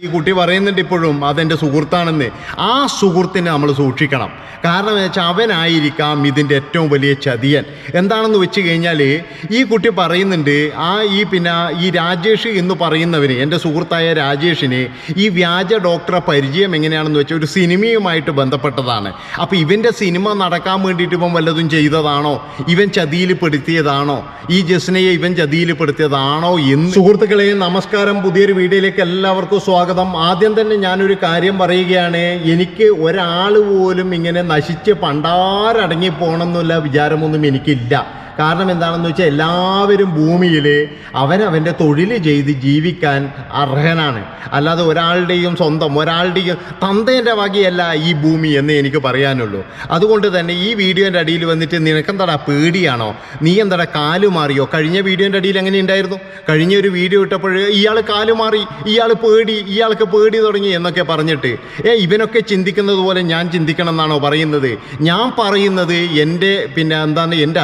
ഈ കുട്ടി പറയുന്നുണ്ട് ഇപ്പോഴും അതെന്റെ സുഹൃത്താണെന്ന്. ആ സുഹൃത്തിനെ നമ്മൾ സൂക്ഷിക്കണം. കാരണം എന്ന് വെച്ചാൽ അവനായിരിക്കാം ഇതിന്റെ ഏറ്റവും വലിയ ചതിയൻ. എന്താണെന്ന് വെച്ച് കഴിഞ്ഞാൽ ഈ കുട്ടി പറയുന്നുണ്ട് ആ ഈ പിന്നെ ഈ രാജേഷ് എന്ന് പറയുന്നവന് എന്റെ സുഹൃത്തായ രാജേഷിന് ഈ വ്യാജ ഡോക്ടറെ പരിചയം എങ്ങനെയാണെന്ന് വെച്ചാൽ ഒരു സിനിമയുമായിട്ട് ബന്ധപ്പെട്ടതാണ്. അപ്പോൾ ഇവന്റെ സിനിമ നടക്കാൻ വേണ്ടിയിട്ട് ഇവൻ വല്ലതും ചെയ്തതാണോ? ഇവൻ ചതിയിൽ പെടുത്തിയതാണോ? ഈ ജസ്നയെ ഇവൻ ചതിയിൽ പെടുത്തിയതാണോ എന്ന്? സുഹൃത്തുക്കളെ നമസ്കാരം. പുതിയൊരു വീഡിയോയിലേക്ക് എല്ലാവർക്കും സ്വാഗതം. ആദ്യം തന്നെ ഞാനൊരു കാര്യം പറയുകയാണ്. എനിക്ക് ഒരാൾ പോലും ഇങ്ങനെ നശിച്ച് പണ്ടാരടങ്ങി പോകണമെന്നുള്ള വിചാരമൊന്നും എനിക്കില്ല. കാരണം എന്താണെന്ന് വെച്ചാൽ എല്ലാവരും ഭൂമിയിൽ അവനവന്റെ തൊഴിൽ ചെയ്ത് ജീവിക്കാൻ അർഹനാണ്. അല്ലാതെ ഒരാളുടെയും സ്വന്തം ഒരാളുടെയും തന്തേന്റെ വകയല്ല ഈ ഭൂമി എന്ന് എനിക്ക് പറയാനുള്ളൂ. അതുകൊണ്ട് തന്നെ ഈ വീഡിയോന്റെ അടിയിൽ വന്നിട്ട് നിനക്കെന്താടാ പേടിയാണോ? നീ എന്താടാ കാലു മാറിയോ? കഴിഞ്ഞ വീഡിയോന്റെ അടിയിൽ എങ്ങനെ ഉണ്ടായിരുന്നു? കഴിഞ്ഞ ഒരു വീഡിയോ ഇട്ടപ്പോൾ ഇയാൾ കാലു മാറി ഇയാൾ പേടി ഇയാൾക്ക് പേടി തുടങ്ങി എന്നൊക്കെ പറഞ്ഞിട്ട് ഏ ഇവനൊക്കെ ചിന്തിക്കുന്നത് പോലെ ഞാൻ ചിന്തിക്കണം എന്നാണോ പറയുന്നത്? ഞാൻ പറയുന്നത് എന്റെ പിന്നെ എന്താണ് എന്റെ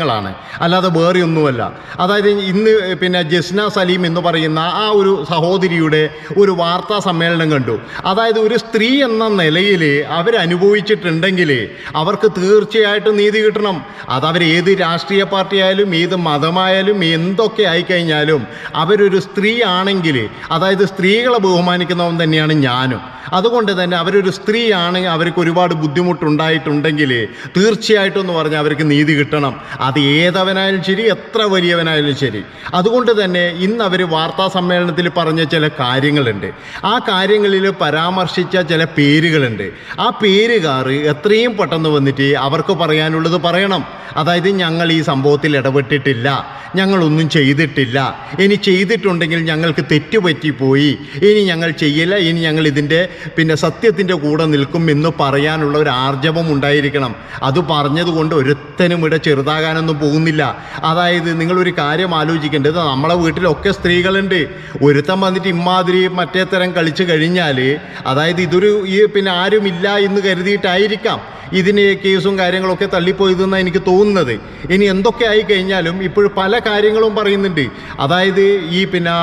അഭിപ്രായങ്ങളാണ് അല്ലാതെ വേറെ ഒന്നുമല്ല അതായത് ഇന്ന് പിന്നെ ജസ്ന സലീം എന്ന് പറയുന്ന ആ ഒരു സഹോദരിയുടെ ഒരു വാർത്താ സമ്മേളനം കണ്ടു. അതായത് ഒരു സ്ത്രീ എന്ന നിലയിൽ അവരനുഭവിച്ചിട്ടുണ്ടെങ്കിൽ അവർക്ക് തീർച്ചയായിട്ടും നീതി കിട്ടണം. അതവർ ഏത് രാഷ്ട്രീയ പാർട്ടിയായാലും ഏത് മതമായാലും എന്തൊക്കെ ആയിക്കഴിഞ്ഞാലും അവരൊരു സ്ത്രീ ആണെങ്കിൽ അതായത് സ്ത്രീകളെ ബഹുമാനിക്കുന്നവൻ തന്നെയാണ് ഞാനും. അതുകൊണ്ട് തന്നെ അവരൊരു സ്ത്രീയാണ് അവർക്ക് ഒരുപാട് ബുദ്ധിമുട്ടുണ്ടായിട്ടുണ്ടെങ്കിൽ തീർച്ചയായിട്ടും എന്ന് പറഞ്ഞാൽ അവർക്ക് നീതി കിട്ടണം. അത് ഏതവനായാലും ശരി എത്ര വലിയവനായാലും ശരി. അതുകൊണ്ട് തന്നെ ഇന്ന് അവർ വാർത്താ സമ്മേളനത്തിൽ പറഞ്ഞ ചില കാര്യങ്ങളുണ്ട്. ആ കാര്യങ്ങളിൽ പരാമർശിച്ച ചില പേരുകളുണ്ട്. ആ പേരുകാർ എത്രയും പെട്ടെന്ന് വന്നിട്ട് അവർക്ക് പറയാനുള്ളത് പറയണം. അതായത് ഞങ്ങൾ ഈ സംഭവത്തിൽ ഇടപെട്ടിട്ടില്ല. ഞങ്ങളൊന്നും ചെയ്തിട്ടില്ല. ഇനി ചെയ്തിട്ടുണ്ടെങ്കിൽ ഞങ്ങൾക്ക് തെറ്റുപറ്റിപ്പോയി. ഇനി ഞങ്ങൾ ചെയ്യില്ല. ഇനി ഞങ്ങൾ ഇതിന്റെ പിന്നെ സത്യത്തിന്റെ കൂടെ നിൽക്കും എന്ന് പറയാനുള്ള ഒരു ആർജവം ഉണ്ടായിരിക്കണം. അത് പറഞ്ഞതുകൊണ്ട് ഒരുത്തനും ഇവിടെ ചെറുതാകാനൊന്നും പോകുന്നില്ല. അതായത് നിങ്ങളൊരു കാര്യം ആലോചിക്കേണ്ടത് നമ്മളെ വീട്ടിലൊക്കെ സ്ത്രീകളുണ്ട്. ഒരുത്തൻ വന്നിട്ട് ഇമാതിരി മറ്റേ തരം കളിച്ചു കഴിഞ്ഞാൽ അതായത് ഇതൊരു ഈ പിന്നെ ആരുമില്ല എന്ന് കരുതിയിട്ടായിരിക്കാം. ഇതിന് കേസും കാര്യങ്ങളൊക്കെ തള്ളിപ്പോയതെന്നാണ് എനിക്ക് തോന്നുന്നത്. ഇനി എന്തൊക്കെ ആയി കഴിഞ്ഞാലും ഇപ്പോൾ പല കാര്യങ്ങളും പറയുന്നുണ്ട്. അതായത് ഈ പിന്നെ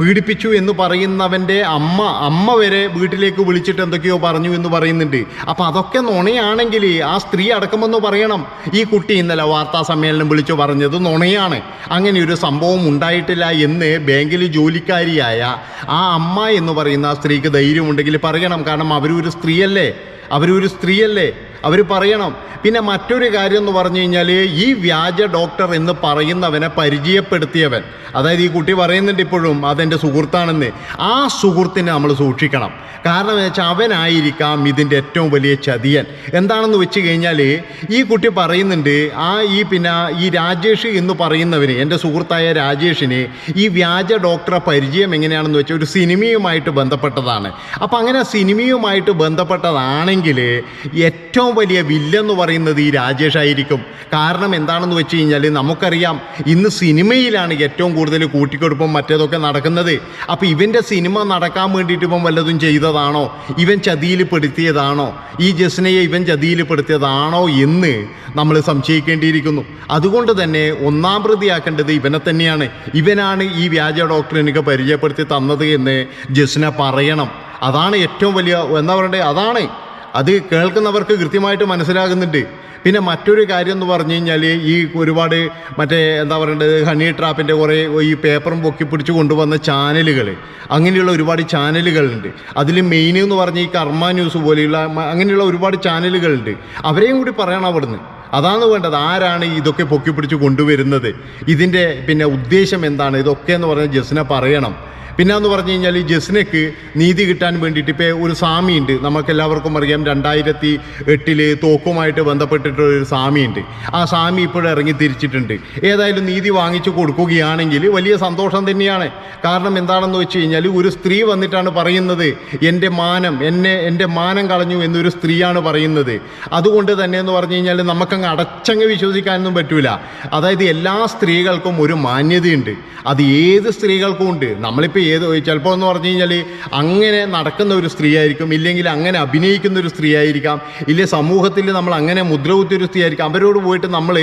പീഡിപ്പിച്ചു എന്ന് പറയുന്നവന്റെ അമ്മ അമ്മ വരെ വീട്ടിലേക്ക് വിളിച്ചിട്ട് എന്തൊക്കെയോ പറഞ്ഞു എന്ന് പറയുന്നുണ്ട്. അപ്പം അതൊക്കെ നുണയാണെങ്കിൽ ആ സ്ത്രീ അടക്കമെന്ന് പറയണം. ഈ കുട്ടി ഇന്നലെ വാർത്താ സമ്മേളനം വിളിച്ചു പറഞ്ഞത് നുണയാണ്. അങ്ങനെ ഒരു സംഭവം ഉണ്ടായിട്ടില്ല എന്ന് ബാങ്കിൽ ജോലിക്കാരിയായ ആ അമ്മ എന്ന് പറയുന്ന ആ സ്ത്രീക്ക് ധൈര്യമുണ്ടെങ്കിൽ പറയണം. കാരണം അവരൊരു സ്ത്രീയല്ലേ? അവരൊരു സ്ത്രീയല്ലേ? അവർ പറയണം. പിന്നെ മറ്റൊരു കാര്യം എന്ന് പറഞ്ഞു കഴിഞ്ഞാൽ ഈ വ്യാജ ഡോക്ടർ എന്ന് പറയുന്നവനെ പരിചയപ്പെടുത്തിയവൻ. അതായത് ഈ കുട്ടി പറയുന്നുണ്ട് ഇപ്പോഴും അതെന്റെ സുഹൃത്താണെന്ന്. ആ സുഹൃത്തിനെ നമ്മൾ സൂക്ഷിക്കണം. കാരണം എന്ന് വെച്ചാൽ അവനായിരിക്കാം ഇതിന്റെ ഏറ്റവും വലിയ ചതിയൻ. എന്താണെന്ന് വെച്ച് കഴിഞ്ഞാൽ ഈ കുട്ടി പറയുന്നുണ്ട് ആ ഈ പിന്നെ ഈ രാജേഷ് എന്ന് പറയുന്നവന് എന്റെ സുഹൃത്തായ രാജേഷിന് ഈ വ്യാജ ഡോക്ടറെ പരിചയം എങ്ങനെയാണെന്ന് വെച്ചാൽ ഒരു സിനിമയുമായിട്ട് ബന്ധപ്പെട്ടതാണ്. അപ്പം അങ്ങനെ സിനിമയുമായിട്ട് ബന്ധപ്പെട്ടതാണെങ്കിൽ ഏറ്റവും വലിയ വില്ലെന്ന് പറയുന്നത് ഈ രാജേഷ് ആയിരിക്കും. കാരണം എന്താണെന്ന് വെച്ച് കഴിഞ്ഞാൽ നമുക്കറിയാം ഇന്ന് സിനിമയിലാണ് ഏറ്റവും കൂടുതൽ കൂട്ടിക്കൊടുപ്പും മറ്റേതൊക്കെ നടക്കുന്നത്. അപ്പോൾ ഇവന്റെ സിനിമ നടക്കാൻ വേണ്ടിയിട്ട് ഇപ്പം വല്ലതും ചെയ്തതാണോ? ഇവൻ ചതിയിൽ പെടുത്തിയതാണോ? ഈ ജസ്നയെ ഇവൻ ചതിയിൽ പെടുത്തിയതാണോ എന്ന് നമ്മൾ സംശയിക്കേണ്ടിയിരിക്കുന്നു. അതുകൊണ്ട് തന്നെ ഒന്നാം പ്രതിയാക്കേണ്ടത് ഇവനെ തന്നെയാണ്. ഇവനാണ് ഈ വ്യാജ ഡോക്ടർ എനിക്ക് പരിചയപ്പെടുത്തി തന്നത് എന്ന് ജസ്ന പറയണം. അതാണ് ഏറ്റവും വലിയ എന്താ പറയണ്ടേ? അതാണ് അത് കേൾക്കുന്നവർക്ക് കൃത്യമായിട്ട് മനസ്സിലാകുന്നുണ്ട്. പിന്നെ മറ്റൊരു കാര്യം എന്ന് പറഞ്ഞു കഴിഞ്ഞാൽ ഈ ഒരുപാട് മറ്റേ എന്താ പറയേണ്ടത് ഹണി ട്രാപ്പിന്റെ കുറേ ഈ പേപ്പറും പൊക്കി പിടിച്ച് കൊണ്ടുവന്ന ചാനലുകൾ അങ്ങനെയുള്ള ഒരുപാട് ചാനലുകളുണ്ട്. അതിൽ മെയിൻ എന്ന് പറഞ്ഞ ഈ കർമ്മ ന്യൂസ് പോലെയുള്ള അങ്ങനെയുള്ള ഒരുപാട് ചാനലുകളുണ്ട്. അവരെയും കൂടി പറയണം അവിടുന്ന്. അതാണ് വേണ്ടത്. ആരാണ് ഇതൊക്കെ പൊക്കി പിടിച്ച് കൊണ്ടുവരുന്നത്? ഇതിന്റെ പിന്നെ ഉദ്ദേശം എന്താണ്? ഇതൊക്കെ എന്ന് പറഞ്ഞാൽ ജസ്ന പറയണം. പിന്നെ എന്ന് പറഞ്ഞു കഴിഞ്ഞാൽ ഈ ജസ്നയ്ക്ക് നീതി കിട്ടാൻ വേണ്ടിയിട്ട് ഇപ്പോൾ ഒരു സ്വാമിയുണ്ട്. നമുക്ക് എല്ലാവർക്കും അറിയാം രണ്ടായിരത്തി എട്ടിൽ തോക്കുമായിട്ട് ബന്ധപ്പെട്ടിട്ടുള്ളൊരു ഒരു സ്വാമിയുണ്ട്. ആ സ്വാമി ഇപ്പോഴും ഇറങ്ങി തിരിച്ചിട്ടുണ്ട്. ഏതായാലും നീതി വാങ്ങിച്ചു കൊടുക്കുകയാണെങ്കിൽ വലിയ സന്തോഷം തന്നെയാണ്. കാരണം എന്താണെന്ന് വെച്ച് കഴിഞ്ഞാൽ ഒരു സ്ത്രീ വന്നിട്ടാണ് പറയുന്നത് എന്റെ മാനം എന്നെ എന്റെ മാനം കളഞ്ഞു എന്നൊരു സ്ത്രീയാണ് പറയുന്നത്. അതുകൊണ്ട് തന്നെ എന്ന് പറഞ്ഞു കഴിഞ്ഞാൽ നമുക്കങ്ങ് അടച്ചങ്ങ് വിശ്വസിക്കാനൊന്നും പറ്റൂല. അതായത് എല്ലാ സ്ത്രീകൾക്കും ഒരു മാന്യതയുണ്ട്. അത് ഏത് സ്ത്രീകൾക്കും ഉണ്ട്. നമ്മളിപ്പോൾ ഏത് ചിലപ്പോൾ എന്ന് പറഞ്ഞു കഴിഞ്ഞാൽ അങ്ങനെ നടക്കുന്ന ഒരു സ്ത്രീ ആയിരിക്കും ഇല്ലെങ്കിൽ അങ്ങനെ അഭിനയിക്കുന്ന ഒരു സ്ത്രീ ആയിരിക്കാം ഇല്ലേ സമൂഹത്തിൽ നമ്മൾ അങ്ങനെ മുദ്ര കുത്തിയ ഒരു സ്ത്രീ ആയിരിക്കാം അവരോട് പോയിട്ട് നമ്മൾ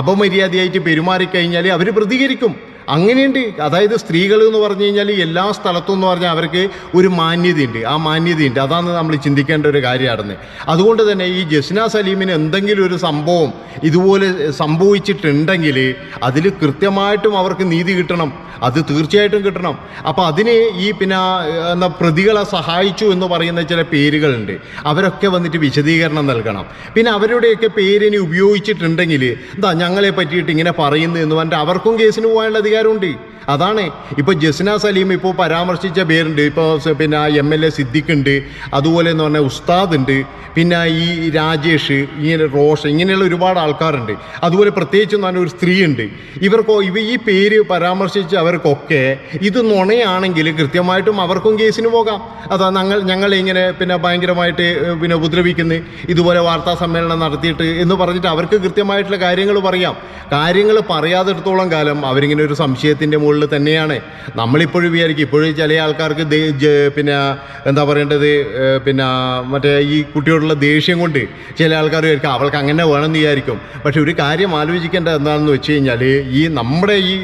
അപമര്യാദയായിട്ട് പെരുമാറിക്കഴിഞ്ഞാൽ അവർ പ്രതികരിക്കും. അങ്ങനെയുണ്ട്. അതായത് സ്ത്രീകൾ എന്ന് പറഞ്ഞു കഴിഞ്ഞാൽ എല്ലാ സ്ഥലത്തും എന്ന് പറഞ്ഞാൽ അവർക്ക് ഒരു മാന്യതയുണ്ട്. ആ മാന്യതയുണ്ട്. അതാണ് നമ്മൾ ചിന്തിക്കേണ്ട ഒരു കാര്യമാണ് അതുകൊണ്ട് തന്നെ ഈ ജസ്ന സലീമിന് എന്തെങ്കിലും ഒരു സംഭവം ഇതുപോലെ സംഭവിച്ചിട്ടുണ്ടെങ്കിൽ അതിൽ കൃത്യമായിട്ടും അവർക്ക് നീതി കിട്ടണം. അത് തീർച്ചയായിട്ടും കിട്ടണം. അപ്പോൾ അതിന് ഈ പിന്നെ എന്താ പ്രതികളെ സഹായിച്ചു എന്ന് പറയുന്ന ചില പേരുകളുണ്ട്. അവരൊക്കെ വന്നിട്ട് വിശദീകരണം നൽകണം. പിന്നെ അവരുടെയൊക്കെ പേരിനി ഉപയോഗിച്ചിട്ടുണ്ടെങ്കിൽ എന്താ ഞങ്ങളെ പറ്റിയിട്ട് ഇങ്ങനെ പറയുന്നു എന്ന് പറഞ്ഞിട്ട് അവർക്കും കേസിന് പോകാനുള്ള അധികാരമുണ്ട്. അതാണ്. ഇപ്പോൾ ജസ്ന സലീം ഇപ്പോൾ പരാമർശിച്ച പേരുണ്ട്. ഇപ്പോൾ പിന്നെ എം എൽ എ സിദ്ദിഖ് ഉണ്ട് അതുപോലെ എന്ന് പറഞ്ഞാൽ ഉസ്താദ് ഉണ്ട് പിന്നെ ഈ രാജേഷ് ഇങ്ങനെ റോഷൻ ഇങ്ങനെയുള്ള ഒരുപാട് ആൾക്കാരുണ്ട്. അതുപോലെ പ്രത്യേകിച്ച് എന്ന് പറഞ്ഞാൽ ഒരു സ്ത്രീ ഉണ്ട് ഇവർക്കോ ഇവ ഈ പേര് പരാമർശിച്ച അവർക്കൊക്കെ ഇത് നുണയാണെങ്കിൽ കൃത്യമായിട്ടും അവർക്കും കേസിന് പോകാം. അതാ ഞങ്ങൾ ഞങ്ങൾ ഇങ്ങനെ പിന്നെ ഭയങ്കരമായിട്ട് പിന്നെ ഉപദ്രവിക്കുന്നു. ഇതുപോലെ വാർത്താ സമ്മേളനം നടത്തിയിട്ട് എന്ന് പറഞ്ഞിട്ട് അവർക്ക് കൃത്യമായിട്ടുള്ള കാര്യങ്ങൾ പറയാം. കാര്യങ്ങൾ പറയാതെടുത്തോളം കാലം അവരിങ്ങനെ ഒരു സംശയത്തിന്റെ മുകളിൽ തന്നെയാണ്. നമ്മളിപ്പോഴും വിചാരിക്കും ഇപ്പോഴും ചില ആൾക്കാർക്ക് പിന്നെ എന്താ പറയേണ്ടത് പിന്നെ മറ്റേ ഈ കുട്ടിയോടുള്ള ദേഷ്യം കൊണ്ട് ചില ആൾക്കാർ വിചാരിക്കും അവൾക്ക് അങ്ങനെ വേണമെന്ന് വിചാരിക്കും. പക്ഷെ ഒരു കാര്യം ആലോചിക്കേണ്ടത് എന്താണെന്ന് വെച്ച് കഴിഞ്ഞാൽ ഈ നമ്മുടെ ഈ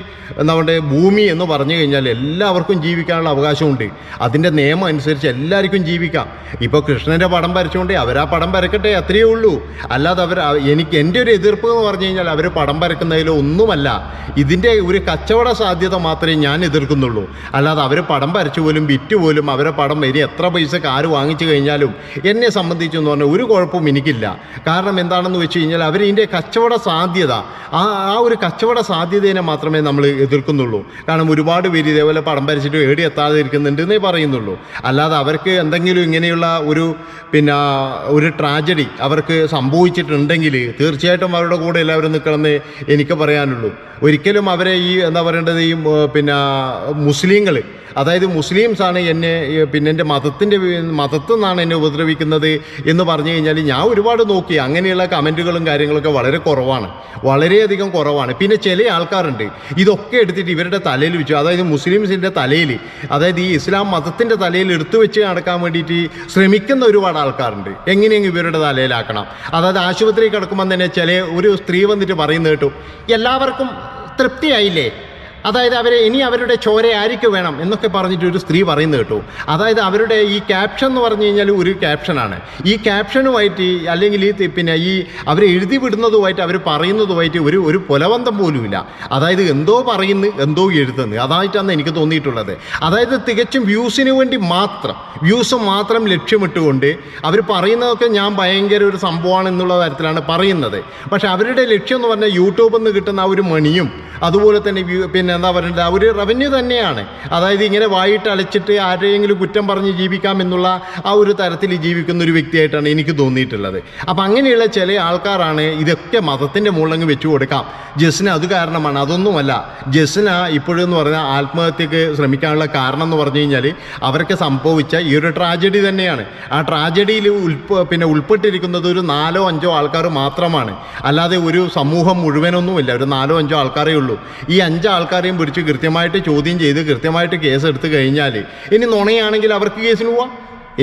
എന്താ പറയുക ഭൂമി എന്ന് പറഞ്ഞു കഴിഞ്ഞാൽ എല്ലാവർക്കും ജീവിക്കാനുള്ള അവകാശമുണ്ട്. അതിന്റെ നിയമം അനുസരിച്ച് എല്ലാവർക്കും ജീവിക്കാം. ഇപ്പോൾ കൃഷ്ണന്റെ പടം വരച്ചുകൊണ്ട് അവരാ പടം വരക്കട്ടെ അത്രയേ ഉള്ളൂ. അല്ലാതെ അവർ എനിക്ക് എന്റെ ഒരു എതിർപ്പ് എന്ന് പറഞ്ഞു കഴിഞ്ഞാൽ അവർ പടം വരക്കുന്നതിലോ ഒന്നുമല്ല ഇതിന്റെ ഒരു കച്ചവട സാധ്യത മാത്രമേ ഞാൻ എതിർക്കുന്നുള്ളൂ. അല്ലാതെ അവരെ പടം വരച്ചു പോലും വിറ്റ് പോലും അവരെ പടം വരി എത്ര പൈസ കാര് വാങ്ങിച്ചു കഴിഞ്ഞാലും എന്നെ സംബന്ധിച്ചെന്ന് പറഞ്ഞാൽ ഒരു കുഴപ്പവും എനിക്കില്ല. കാരണം എന്താണെന്ന് വെച്ച് കഴിഞ്ഞാൽ അവർ ഇതിന്റെ കച്ചവട സാധ്യത ആ ആ ഒരു കച്ചവട സാധ്യതയെ മാത്രമേ നമ്മൾ എതിർക്കുന്നുള്ളൂ. കാരണം ഒരുപാട് പേര് ഇതേപോലെ പടം വരച്ചിട്ട് ഏടി എത്താതെ ഇരിക്കുന്നുണ്ട് എന്നേ പറയുന്നുള്ളൂ. അല്ലാതെ അവർക്ക് എന്തെങ്കിലും ഇങ്ങനെയുള്ള ഒരു പിന്നെ ഒരു ട്രാജഡി അവർക്ക് സംഭവിച്ചിട്ടുണ്ടെങ്കിൽ തീർച്ചയായിട്ടും അവരുടെ കൂടെ എല്ലാവരും നിൽക്കണമെന്ന് എനിക്ക് പറയാനുള്ളൂ. ഒരിക്കലും അവരെ ഈ എന്താ പറയേണ്ടത്? ഈ പിന്നെ മുസ്ലിങ്ങൾ അതായത് മുസ്ലിംസാണ് എന്നെ പിന്നെ എന്റെ മതത്തിന്റെ മതത്തിൽ നിന്നാണ് എന്നെ ഉപദ്രവിക്കുന്നത് എന്ന് പറഞ്ഞു കഴിഞ്ഞാൽ ഞാൻ ഒരുപാട് നോക്കി. അങ്ങനെയുള്ള കമന്റുകളും കാര്യങ്ങളൊക്കെ വളരെ കുറവാണ്. വളരെയധികം കുറവാണ്. പിന്നെ ചില ആൾക്കാരുണ്ട്. ഇതൊക്കെ എടുത്തിട്ട് ഇവരുടെ തലയിൽ വെച്ചു. അതായത് മുസ്ലിംസിന്റെ തലയിൽ അതായത് ഈ ഇസ്ലാം മതത്തിന്റെ തലയിൽ എടുത്തു വെച്ച് നടക്കാൻ വേണ്ടിയിട്ട് ശ്രമിക്കുന്ന ഒരുപാട് ആൾക്കാരുണ്ട്. എങ്ങനെയെങ്കിലും ഇവരുടെ തലയിലാക്കണം. അതായത് ആശുപത്രിയിൽ കിടക്കുമ്പോൾ തന്നെ ചില ഒരു സ്ത്രീ വന്നിട്ട് പറയുന്നത് കേട്ടു എല്ലാവർക്കും തൃപ്തിയായില്ലേ? അതായത് അവരെ ഇനി അവരുടെ ചോര ആർക്ക് വേണം എന്നൊക്കെ പറഞ്ഞിട്ട് ഒരു സ്ത്രീ പറയുന്നത് കേട്ടു. അതായത് അവരുടെ ഈ ക്യാപ്ഷൻ എന്ന് പറഞ്ഞു കഴിഞ്ഞാൽ ഒരു ക്യാപ്ഷനാണ് ഈ ക്യാപ്ഷനുമായിട്ട് അല്ലെങ്കിൽ ഈ പിന്നെ ഈ അവർ എഴുതി വിടുന്നതുമായിട്ട് അവർ പറയുന്നതുമായിട്ട് ഒരു ഒരു പുലവന്തം പോലുമില്ല അതായത് എന്തോ പറയുന്നു എന്തോ എഴുതുന്നു. അതായിട്ടാണ് എനിക്ക് തോന്നിയിട്ടുള്ളത്. അതായത് തികച്ചും വ്യൂസിന് വേണ്ടി മാത്രം വ്യൂസ് മാത്രം ലക്ഷ്യമിട്ടുകൊണ്ട് അവർ പറയുന്നതൊക്കെ ഞാൻ ഭയങ്കര ഒരു സംഭവമാണ് എന്നുള്ള തരത്തിലാണ് പറയുന്നത്. പക്ഷെ അവരുടെ ലക്ഷ്യം എന്ന് പറഞ്ഞാൽ യൂട്യൂബിൽ നിന്ന് കിട്ടുന്ന ആ ഒരു മണിയും അതുപോലെ തന്നെ വ്യൂ പിന്നെ എന്താ പറയേണ്ടത് ഒരു റവന്യൂ തന്നെയാണ്. അതായത് ഇങ്ങനെ വായിട്ട് അലച്ചിട്ട് ആരെയെങ്കിലും കുറ്റം പറഞ്ഞ് ജീവിക്കാം എന്നുള്ള ആ ഒരു തരത്തിൽ ജീവിക്കുന്ന ഒരു വ്യക്തിയായിട്ടാണ് എനിക്ക് തോന്നിയിട്ടുള്ളത്. അപ്പം അങ്ങനെയുള്ള ചില ആൾക്കാരാണ് ഇതൊക്കെ മതത്തിന്റെ മുകളിലങ്ങ് വെച്ചു കൊടുക്കാം. ജസ്ന അത് കാരണമാണ്. അതൊന്നുമല്ല. ജസ്ന ഇപ്പോഴെന്ന് പറഞ്ഞാൽ ആത്മഹത്യക്ക് ശ്രമിക്കാനുള്ള കാരണം എന്ന് പറഞ്ഞു കഴിഞ്ഞാൽ അവർക്ക് സംഭവിച്ച ഈ ഒരു ട്രാജഡി തന്നെയാണ്. ആ ട്രാജഡിയിൽ ഉൾപ്പ പിന്നെ ഉൾപ്പെട്ടിരിക്കുന്നത് ഒരു നാലോ അഞ്ചോ ആൾക്കാർ മാത്രമാണ്. അല്ലാതെ ഒരു സമൂഹം മുഴുവനൊന്നുമില്ല. ഒരു നാലോ അഞ്ചോ ആൾക്കാരേ ഉള്ളൂ. ഈ അഞ്ച് ആൾക്കാരെയും പിടിച്ച് കൃത്യമായിട്ട് ചോദ്യം ചെയ്ത് കൃത്യമായിട്ട് കേസ് എടുത്തു കഴിഞ്ഞാൽ ഇനി നുണയാണെങ്കിൽ അവർക്ക് കേസിന് പോവാം.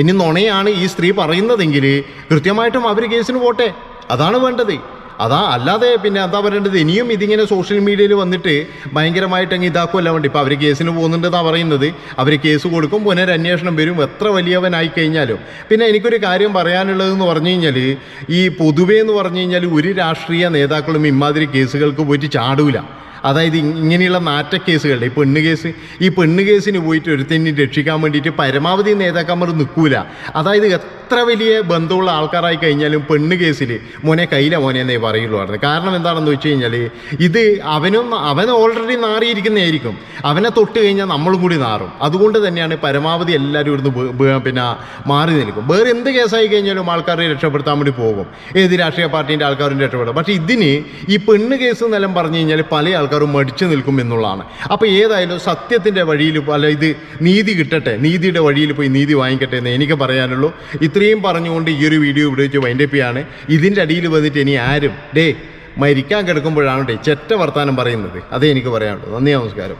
ഇനി നുണയാണ് ഈ സ്ത്രീ പറയുന്നതെങ്കിൽ കൃത്യമായിട്ടും അവർ കേസിന് പോട്ടെ. അതാണ് വേണ്ടത്. അതാ അല്ലാതെ പിന്നെ എന്താ പറയേണ്ടത്? ഇനിയും ഇതിങ്ങനെ സോഷ്യൽ മീഡിയയിൽ വന്നിട്ട് ഭയങ്കരമായിട്ട് അങ്ങ് ഇതാക്കുമല്ല വേണ്ടി. ഇപ്പോൾ അവർ കേസിന് പോകുന്നുണ്ടെന്നാണ് പറയുന്നത്. അവർ കേസ് കൊടുക്കും പുനരന്വേഷണം വരും. എത്ര വലിയവനായി കഴിഞ്ഞാലും. പിന്നെ എനിക്കൊരു കാര്യം പറയാനുള്ളതെന്ന് പറഞ്ഞു കഴിഞ്ഞാൽ ഈ പൊതുവേ എന്ന് പറഞ്ഞു കഴിഞ്ഞാൽ ഒരു രാഷ്ട്രീയ നേതാക്കളും ഇമാതിരി കേസുകൾക്ക് പോയിട്ട് ചാടൂല. അതായത് ഇങ്ങനെയുള്ള മാറ്റ കേസുകളുടെ ഈ പെണ്ണ് കേസ് ഈ പെണ്ണ് കേസിന് പോയിട്ട് ഒരുത്തന്നെ രക്ഷിക്കാൻ വേണ്ടിയിട്ട് പരമാവധി നേതാക്കന്മാർ നിൽക്കൂല. അതായത് എത്ര വലിയ ബന്ധമുള്ള ആൾക്കാരായി കഴിഞ്ഞാലും പെണ്ണ് കേസിൽ മോനെ കയ്യില മോനെ എന്നേ പറയുള്ളൂ കാരണം എന്താണെന്ന് വെച്ച് കഴിഞ്ഞാൽ ഇത് അവനും അവൻ ഓൾറെഡി നാറിയിരിക്കുന്നതായിരിക്കും. അവനെ തൊട്ട് കഴിഞ്ഞാൽ നമ്മളും കൂടി നാറും. അതുകൊണ്ട് തന്നെയാണ് പരമാവധി എല്ലാവരും ഇവിടുന്ന് പിന്നെ മാറി നിൽക്കും. വേറെ എന്ത് കേസായി കഴിഞ്ഞാലും ആൾക്കാരെ രക്ഷപ്പെടുത്താൻ വേണ്ടി പോകും. ഏത് രാഷ്ട്രീയ പാർട്ടീന്റെ ആൾക്കാരും രക്ഷപ്പെടും. പക്ഷേ ഇതിന് ഈ പെണ്ണ് കേസ് എന്നെല്ലാം പറഞ്ഞു കഴിഞ്ഞാൽ പല ആൾക്കാരും മടിച്ചു നിൽക്കും എന്നുള്ളതാണ്. അപ്പോൾ ഏതായാലും സത്യത്തിന്റെ വഴിയിൽ അല്ല ഇത് നീതി കിട്ടട്ടെ നീതിയുടെ വഴിയിൽ പോയി നീതി വാങ്ങിക്കട്ടെ എന്ന് എനിക്ക് പറയാനുള്ളൂ. ഇത്രയും പറഞ്ഞുകൊണ്ട് ഈ ഒരു വീഡിയോ ഇവിടെ വെച്ച് വൈൻഡപ്പ് ചെയ്യാണ്. ഇതിന്റെ അടിയിൽ വന്നിട്ട് ഇനി ആരും ഡേ മരിക്കാൻ കിടക്കുമ്പോഴാണ് ഡേ ചെറ്റ വർത്താനം പറയുന്നത്. അതേ എനിക്ക് പറയാനുള്ളൂ. നന്ദി നമസ്കാരം.